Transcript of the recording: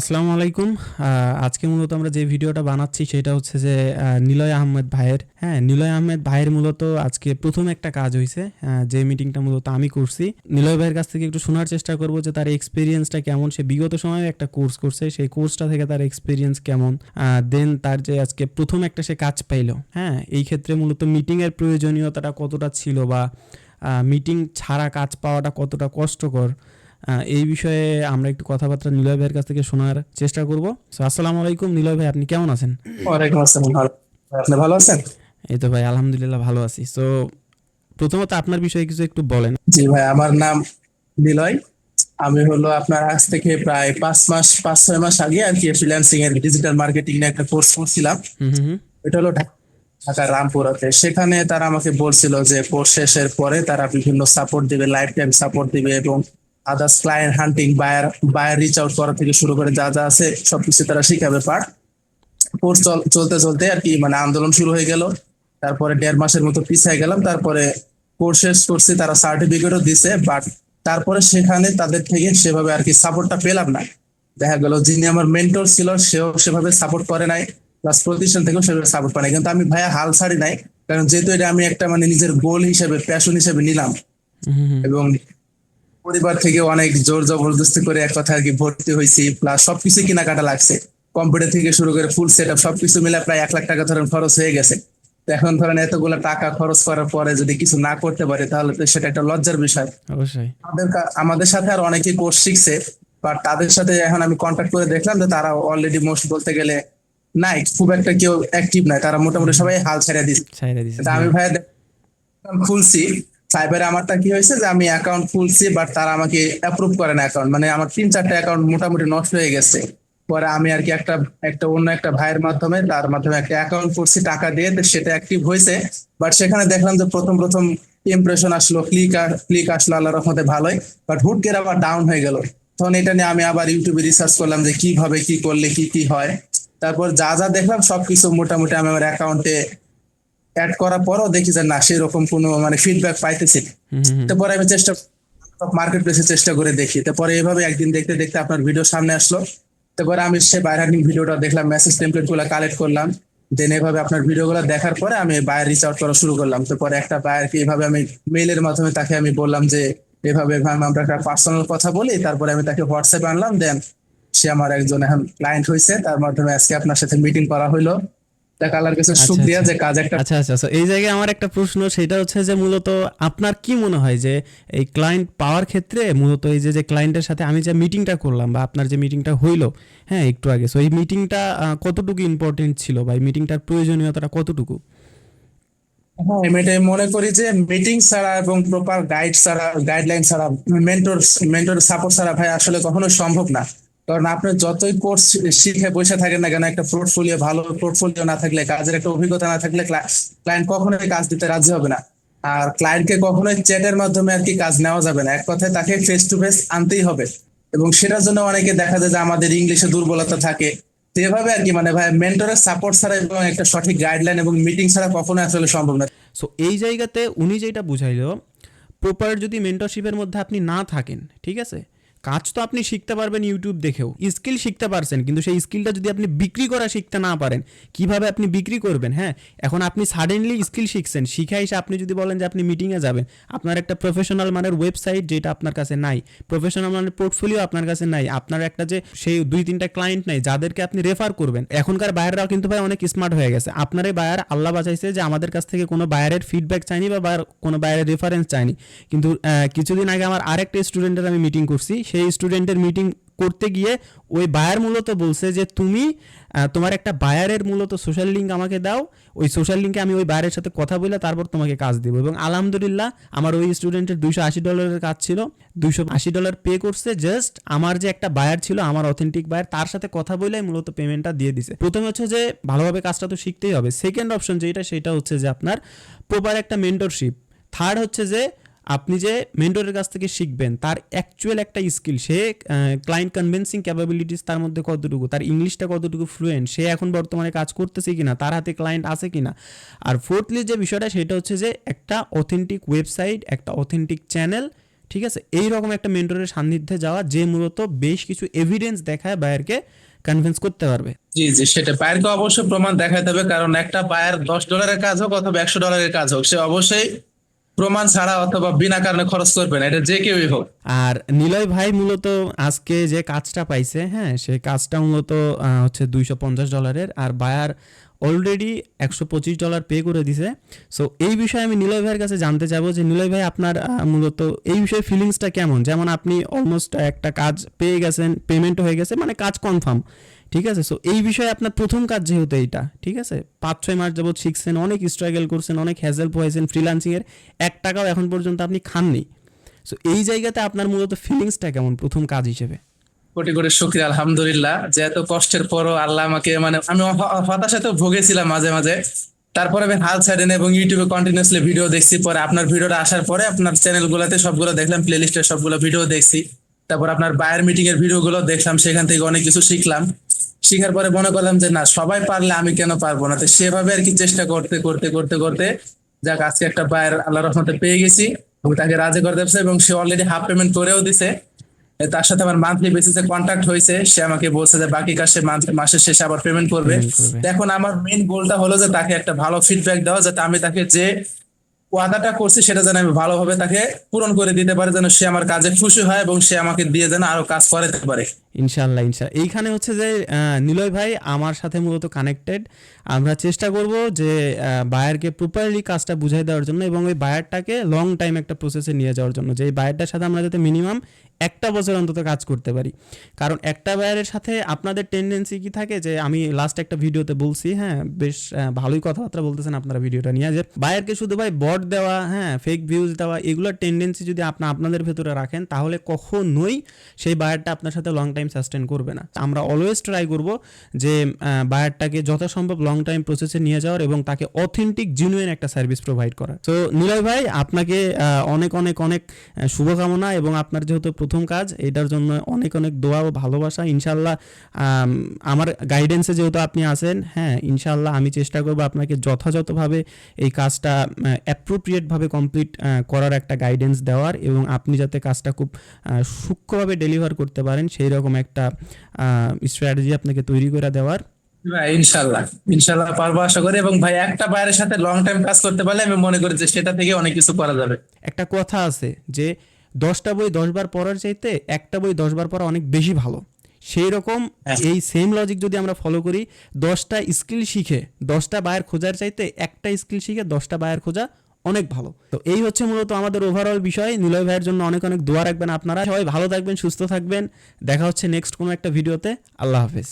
আসসালামু আলাইকুম। আজকে মূলত আমরা যে ভিডিওটা বানাচ্ছি সেটা হচ্ছে যে নিলয় আহমেদ ভাইয়ের। হ্যাঁ নিলয় আহমেদ ভাইয়ের মূলত আজকে প্রথম একটা কাজ হয়েছে যে মিটিংটা মূলত আমি করছি। নিলয় ভাইয়ের কাছ থেকে একটু শোনার চেষ্টা করব যে তার এক্সপিরিয়েন্সটা কেমন। সে বিগত সময়ে একটা কোর্স করছে, সেই কোর্সটা থেকে তার এক্সপিরিয়েন্স কেমন। দেন তার যে আজকে প্রথম একটা সে কাজ পাইলো। হ্যাঁ এই ক্ষেত্রে মূলত মিটিংয়ের প্রয়োজনীয়তাটা কতটা ছিল বা মিটিং ছাড়া কাজ পাওয়াটা কতটা কষ্টকর এই বিষয়ে আমরা একটু কথাবার্তা নিলয় ভাইয়ের কাছ থেকে শোনার চেষ্টা করব। So, আসসালামু আলাইকুম নিলয় ভাই আপনি কেমন আছেন? ওয়ালাইকুম আসসালাম ভালো আপনি ভালো আছেন? এই তো ভাই আলহামদুলিল্লাহ ভালো আছি। তো প্রথমত আপনার বিষয়ে কিছু একটু বলেন। জি ভাই আমার নাম নিলয়। আমি হলো আপনার আজ থেকে প্রায় পাঁচ মাস পাঁচ ছয় মাস আগে আর কি ফ্রিল্যান্সিং এর ডিজিটাল মার্কেটিং এর একটা কোর্স করছিলাম। হুম হুম হুম। এটা হলো ঢাকা- রামপুরাতে। সেখানে তারা আমাকে বলছিল যে কোর্স শেষের পরে তারা বিভিন্ন সাপোর্ট দিবে লাইফ টাইম সাপোর্ট দিবে এবং others client hunting buyer buyer reach out করা থেকে শুরু করে যা যা আছে সবকিছু তারা শিখাবে পার্ট কোর্স চলতে চলতে আর কি মানে আন্দোলন শুরু হয়ে গেল। তারপরে দেড় মাসের মতো পিছিয়ে গেলাম তারপরে কোর্স শেষ করছি তারা সার্টিফিকেটও দিছে বাট তারপরে সেখানে তাদের থেকে সেভাবে আর কি সাপোর্টটা পেলাম না। দেখা গেল যিনি আমার মেন্টর ছিল সেও সেভাবে সাপোর্ট করে নাই প্লাস প্রতিষ্ঠান থেকেও সেভাবে সাপোর্ট পায় নাই। কিন্তু আমি ভাইয়া হাল ছাড়ি নাই কারণ যেহেতু এটা আমি একটা মানে নিজের গোল হিসেবে প্যাশন হিসেবে নিলাম। এবং পরিবার থেকে অনেক জোর জবরদস্তি করে এক কথা আর কি ভর্তি হয়েছি প্লাস সবকিছু কেনাকাটা লাগছে। কম্পিউটার থেকে শুরু করে ফুল সেট আপ সবকিছু মিলে প্রায় এক লাখ টাকা ধরেন খরচ হয়ে গেছে। এখন ধরেন এতগুলো টাকা খরচ করার পরে যদি কিছু না করতে পারে তাহলে তো সেটা একটা লজ্জার বিষয়। অবশ্যই। আমাদের আমাদের সাথে আর অনেকে কোর্স শিখছে বাট তাদের সাথে এখন আমি কন্ট্যাক্ট করে দেখলাম যে তারা অলরেডি মোস্ট বলতে গেলে নাই খুব একটা কেউ অ্যাক্টিভ নাই তারা মোটামুটি সবাই হাল ছেড়ে দিচ্ছে আমি ভাই খুলছি সাইবারে আমারটা কি হয়েছে যে আমি অ্যাকাউন্ট খুলছি বাট তারা আমাকে অ্যাপ্রুভ করে না অ্যাকাউন্ট মানে আমার তিন চারটা অ্যাকাউন্ট মোটামুটি নষ্ট হয়ে গেছে। পরে আমি আর কি একটা একটা অন্য একটা ভাইয়ের মাধ্যমে, তার মাধ্যমে একটা অ্যাকাউন্ট করছি টাকা দিয়ে সেটা অ্যাক্টিভ হয়েছে। বাট সেখানে দেখলাম যে প্রথম প্রথম ইমপ্রেশন আসলো ক্লিক ক্লিক আসলো আল্লাহ রহমতে ভালোই। বাট হুট করে আবার ডাউন হয়ে গেল। তখন এটা নিয়ে আমি আবার ইউটিউবে রিসার্চ করলাম যে কীভাবে কি করলে কি কি হয়। তারপর যা যা দেখলাম সবকিছু মোটামুটি আমি আমার অ্যাকাউন্টে অ্যাড করার পরও দেখি যে না সেরকম কোনো মানে ফিডব্যাক পাইতেছি। তারপরে আমি চেষ্টা মার্কেট প্লেসে চেষ্টা করে দেখি। তারপরে এভাবে একদিন দেখতে দেখতে আপনার ভিডিও সামনে আসলো। তারপরে আমি সে বাইরানিং ভিডিওটা দেখলাম মেসেজ টেমপ্লেটগুলো কালেক্ট করলাম। দেন এভাবে আপনার ভিডিও গুলো দেখার পরে আমি বায়ার রিচ আউট করা শুরু করলাম। তারপরে একটা বায়ারকে এভাবে আমি মেইলের মাধ্যমে তাকে আমি বললাম যে এভাবে এভাবে আমরা একটা পার্সোনাল কথা বলি। তারপরে আমি তাকে হোয়াটসঅ্যাপ আনলাম। দেন সে আমার একজন এখন ক্লায়েন্ট হয়েছে তার মাধ্যমে আজকে আপনার সাথে মিটিং করা হইল। দেখ আল্লাহর কাছে আচ্ছা, আচ্ছা। যে কাজ একটা আচ্ছা আচ্ছা। আচ্ছা এই জায়গায় আমার একটা প্রশ্ন সেটা হচ্ছে যে মূলত আপনার কি মনে হয় যে এই ক্লায়েন্ট পাওয়ার ক্ষেত্রে মূলত এই যে যে ক্লায়েন্টের সাথে আমি যে মিটিংটা করলাম বা আপনার যে মিটিংটা হইল হ্যাঁ একটু আগে। সো এই মিটিংটা কতটুকু ইম্পর্টেন্ট ছিল বা এই মিটিংটার প্রয়োজনীয়তাটা কতটুকু? হ্যাঁ আমি মনে করি যে মিটিং ছাড়া এবং প্রপার গাইড ছাড়া গাইডলাইন ছাড়া মেন্টর মেন্টর সাপোর্ট ছাড়া ভাই আসলে কখনো সম্ভব না। কারণ আপনি যতই কোর্স শিখে বসে থাকেন না কেন, একটা পোর্টফোলিও ভালো পোর্টফোলিও না থাকলে, কাজের একটা অভিজ্ঞতা না থাকলে ক্লায়েন্ট কখনোই কাজ দিতে রাজি হবে না। আর ক্লায়েন্টকে কখনোই চ্যাটের মাধ্যমে আর কি কাজ নেওয়া যাবে না। এক কথায় তাকে ফেস টু ফেস আনতেই হবে। এবং সেটার জন্য অনেকে দেখা যায় যে আমাদের ইংলিশে দুর্বলতা থাকে। তো এভাবে আর কি মানে ভাই মেন্টরের সাপোর্ট ছাড়া এবং একটা সঠিক গাইডলাইন এবং মিটিং ছাড়া কখনোই আসলে সম্ভব না। সো এই জায়গাতে উনি যেটা বুঝাইলো প্রপার যদি মেন্টরশিপের মধ্যে আপনি না থাকেন, ঠিক আছে? কাজ তো আপনি শিখতে পারবেন ইউটিউব দেখেও। স্কিল শিখতে পারছেন, কিন্তু সেই স্কিলটা যদি আপনি বিক্রি করা শিখতে না পারেন, কীভাবে আপনি বিক্রি করবেন হ্যাঁ? এখন আপনি সাডেনলি স্কিল শিখছেন, শিখে এসে আপনি যদি বলেন যে আপনি মিটিংয়ে যাবেন, আপনার একটা প্রফেশনাল মানের ওয়েবসাইট যেটা আপনার কাছে নাই প্রফেশনাল মানের পোর্টফোলিও আপনার কাছে নাই, আপনার একটা যে সেই দুই তিনটা ক্লায়েন্ট নাই, যাদেরকে আপনি রেফার করবেন, এখনকার বায়াররাও কিন্তু ভাই অনেক স্মার্ট হয়ে গেছে। আপনার এই বায়ার আল্লাহ বাঁচাইছে যে আমাদের কাছ থেকে কোনো বায়ারের ফিডব্যাক চাইনি বা কোনো বায়ারের রেফারেন্স চাইনি। কিন্তু কিছুদিন আগে আমার আরেকটা স্টুডেন্টের আমি মিটিং করছি সেই স্টুডেন্টের মিটিং করতে গিয়ে ওই বায়ার মূলত বলছে যে, তুমি তোমার একটা বায়ারের মূলত সোশ্যাল লিঙ্ক আমাকে দাও। ওই সোশ্যাল লিঙ্কে আমি ওই বায়ারের সাথে কথা বলে তারপর তোমাকে কাজ দেবো। এবং আলহামদুলিল্লাহ আমার ওই স্টুডেন্টের দুইশো আশি ডলারের কাজ ছিল। দুইশো আশি ডলার পে করছে। জাস্ট আমার যে একটা বায়ার ছিল, আমার অথেন্টিক বায়ার তার সাথে কথা বলে মূলত পেমেন্টটা দিয়ে দিছে। প্রথমে হচ্ছে যে, ভালোভাবে কাজটা তো শিখতেই হবে। সেকেন্ড অপশন যেটা, সেটা হচ্ছে যে আপনার প্রপার একটা মেন্টরশিপ থার্ড হচ্ছে যে আপনি যে মেন্টরের কাছ থেকে শিখবেন, তার অ্যাকচুয়াল একটা স্কিল সে ক্লায়েন্ট কনভিন্সিং ক্যাপাবিলিটিস তার মধ্যে কতটুকু, তার ইংলিশটা কতটুকু ফ্লুয়েন্ট সে এখন বর্তমানে কাজ করতেছে কিনা, তার হাতে ক্লায়েন্ট আছে কিনা। আর ফোর্থলি যে বিষয়টা, সেটা হচ্ছে যে একটা অথেন্টিক ওয়েবসাইট একটা অথেন্টিক চ্যানেল ঠিক আছে? এই রকম একটা মেন্টরের সান্নিধ্যে যাওয়া, যে মূলত বেশ কিছু এভিডেন্স দেখায় বায়ারকে কনভিন্স করতে পারবে। জি জি, সেটা বায়ারকে অবশ্যই প্রমাণ দেখাতে হবে, কারণ একটা বায়ার দশ ডলারের কাজ হোক অথবা একশো ডলারের কাজ হোক, সে অবশ্যই প্রমাণ ছাড়া অথবা বিনা কারণে খরচ করবে না, এটা যে কেউই হোক। আর নিলয় ভাই মূলত আজকে যে কাজটা পাইছে হ্যাঁ সেই কাজটা মূলত হচ্ছে দুইশো পঞ্চাশ ডলারের, আর বায়ার অলরেডি একশো পঁচিশ ডলার পে করে দিছে। সো এই বিষয়ে আমি নিলয় ভাইয়ের কাছে জানতে চাবো যে নিলয় ভাই, আপনার মূলত এই বিষয়ে ফিলিংসটা কেমন? যেমন আপনি অলমোস্ট একটা কাজ পেয়ে গেছেন পেমেন্ট হয়ে গেছে মানে কাজ কনফার্ম ঠিক আছে? সো এই বিষয়ে আপনার প্রথম কাজ যেহেতু এইটা, ঠিক আছে? পাঁচ, ছয় মাস যাবত শিখছেন, অনেক স্ট্রাগল করছেন, অনেক হ্যাজেল হয়েছেন ফ্রিলান্সিংয়ের এক টাকাও এখন পর্যন্ত আপনি খাননি। সো এই জায়গাতে আপনার মূলত ফিলিংসটা কেমন প্রথম কাজ হিসেবে? কোটি কোটি শুক্রিয়া, আলহামদুলিল্লাহ। যে এত কষ্টের পরও আল্লাহ আমাকে মানে আমি হ- হতাশাতেও ভুগেছিলাম মাঝে মাঝে। তারপরে আমি হাল ছাড়েন এবং ইউটিউবে কন্টিনিউসলি ভিডিও দেখছি। পরে আপনার ভিডিওটা আসার পরে আপনার চ্যানেল গুলাতে সবগুলো দেখলাম প্লে লিস্টের সবগুলো ভিডিও দেখছি। তারপর আপনার বায়ার মিটিং এর ভিডিও গুলো দেখলাম, সেখান থেকে অনেক কিছু শিখলাম। শিখার পরে মনে করলাম যে না সবাই পারলে আমি কেন পারব না? তো সেভাবে আর কি চেষ্টা করতে করতে করতে করতে যাক আজকে একটা বায়ার আল্লাহ রহমতে পেয়ে গেছি। এবং তাকে রাজি করে দিচ্ছে এবং সে অলরেডি হাফ পেমেন্ট করেও দিছে। তার সাথে আমার মান্থলি বেসিসে কন্ট্যাক্ট হয়েছে। সে আমাকে বলছে যে বাকি কাজ সে মাসের শেষে আবার পেমেন্ট করবে। এখন আমার মেইন গোলটা হলো যে তাকে একটা ভালো ফিডব্যাক দেওয়া যাতে আমি তাকে যে ওয়াদাটা করছি সেটা যেন আমি ভালোভাবে তাকে পূরণ করে দিতে পারি যেন সে আমার কাজে খুশি হয় এবং সে আমাকে দিয়ে যেন আরও কাজ করাতে পারে। ইনশাল্লাহ ইনশাল্লাহ এইখানে হচ্ছে যে নিলয় ভাই আমার সাথে মূলত কানেক্টেড আমরা চেষ্টা করব যে বায়ারকে প্রপারলি কাজটা বুঝাই দেওয়ার জন্য এবং ওই বায়ারটাকে লং টাইম একটা প্রসেসে নিয়ে যাওয়ার জন্য। যে এই বায়ারটার সাথে আমরা যাতে মিনিমাম একটা বছর অন্তত কাজ করতে পারি। কারণ একটা বায়ারের সাথে আপনাদের টেন্ডেন্সি কি থাকে যে, আমি লাস্ট একটা ভিডিওতে বলছি হ্যাঁ বেশ ভালোই কথাবার্তা বলতেছেন আপনারা ভিডিওটা নিয়ে। যে বায়ারকে শুধু ভাই বট দেওয়া হ্যাঁ ফেক ভিউজ দেওয়া, এগুলোর টেন্ডেন্সি যদি আপনি, আপনাদের ভেতরে রাখেন, তাহলে কখনোই সেই বায়ারটা আপনার সাথে লং টাইম সাস্টেন করবে না। আমরা অলওয়েজ ট্রাই করব যে বায়ারটাকে যথাসম্ভব লং টাইম প্রসেসে নিয়ে যাওয়ার এবং তাকে অথেন্টিক জিনুইন একটা সার্ভিস প্রোভাইড করার। তো নিলয় ভাই, আপনাকে অনেক অনেক অনেক শুভকামনা এবং আপনার যেহেতু প্রথম কাজ, এটার জন্য অনেক অনেক দোয়া ও ভালোবাসা। ইনশাল্লাহ আমার গাইডেন্সে যেহেতু আপনি আছেন হ্যাঁ ইনশাল্লাহ আমি চেষ্টা করব আপনাকে যথাযথভাবে এই কাজটা অ্যাপ্রোপ্রিয়েটভাবে কমপ্লিট করার একটা গাইডেন্স দেওয়ার এবং আপনি যাতে কাজটা খুব সূক্ষ্মভাবে ডেলিভার করতে পারেন, সেই রকম একটা স্ট্র্যাটেজি আপনাকে তৈরি করে দেওয়ার। ইনশাল্লাহ। ইনশাল্লাহ পারব আশা করি। এবং ভাই একটা বাইরের সাথে লং টাইম কাজ করতে পারলে আমি মনে করি যে সেটা থেকে অনেক কিছু করা যাবে। একটা কথা আছে যে দশটা বই দশবার পড়ার চাইতে একটা বই দশবার পড়া অনেক বেশি ভালো। সেই রকম হ্যাঁ। এই সেম লজিক যদি আমরা ফলো করি দশটা স্কিল শিখে দশটা বায়ার খোঁজার চাইতে একটা স্কিল শিখে দশটা বায়ার খোঁজা অনেক ভালো। তো এই হচ্ছে মূলত আমাদের ওভারঅল বিষয়। নিলয় ভাইয়ের জন্য অনেক অনেক দোয়া রাখবেন আপনারা। সবাই ভালো থাকবেন, সুস্থ থাকবেন। দেখা হচ্ছে নেক্সট কোনো একটা ভিডিওতে আল্লাহ হাফেজ।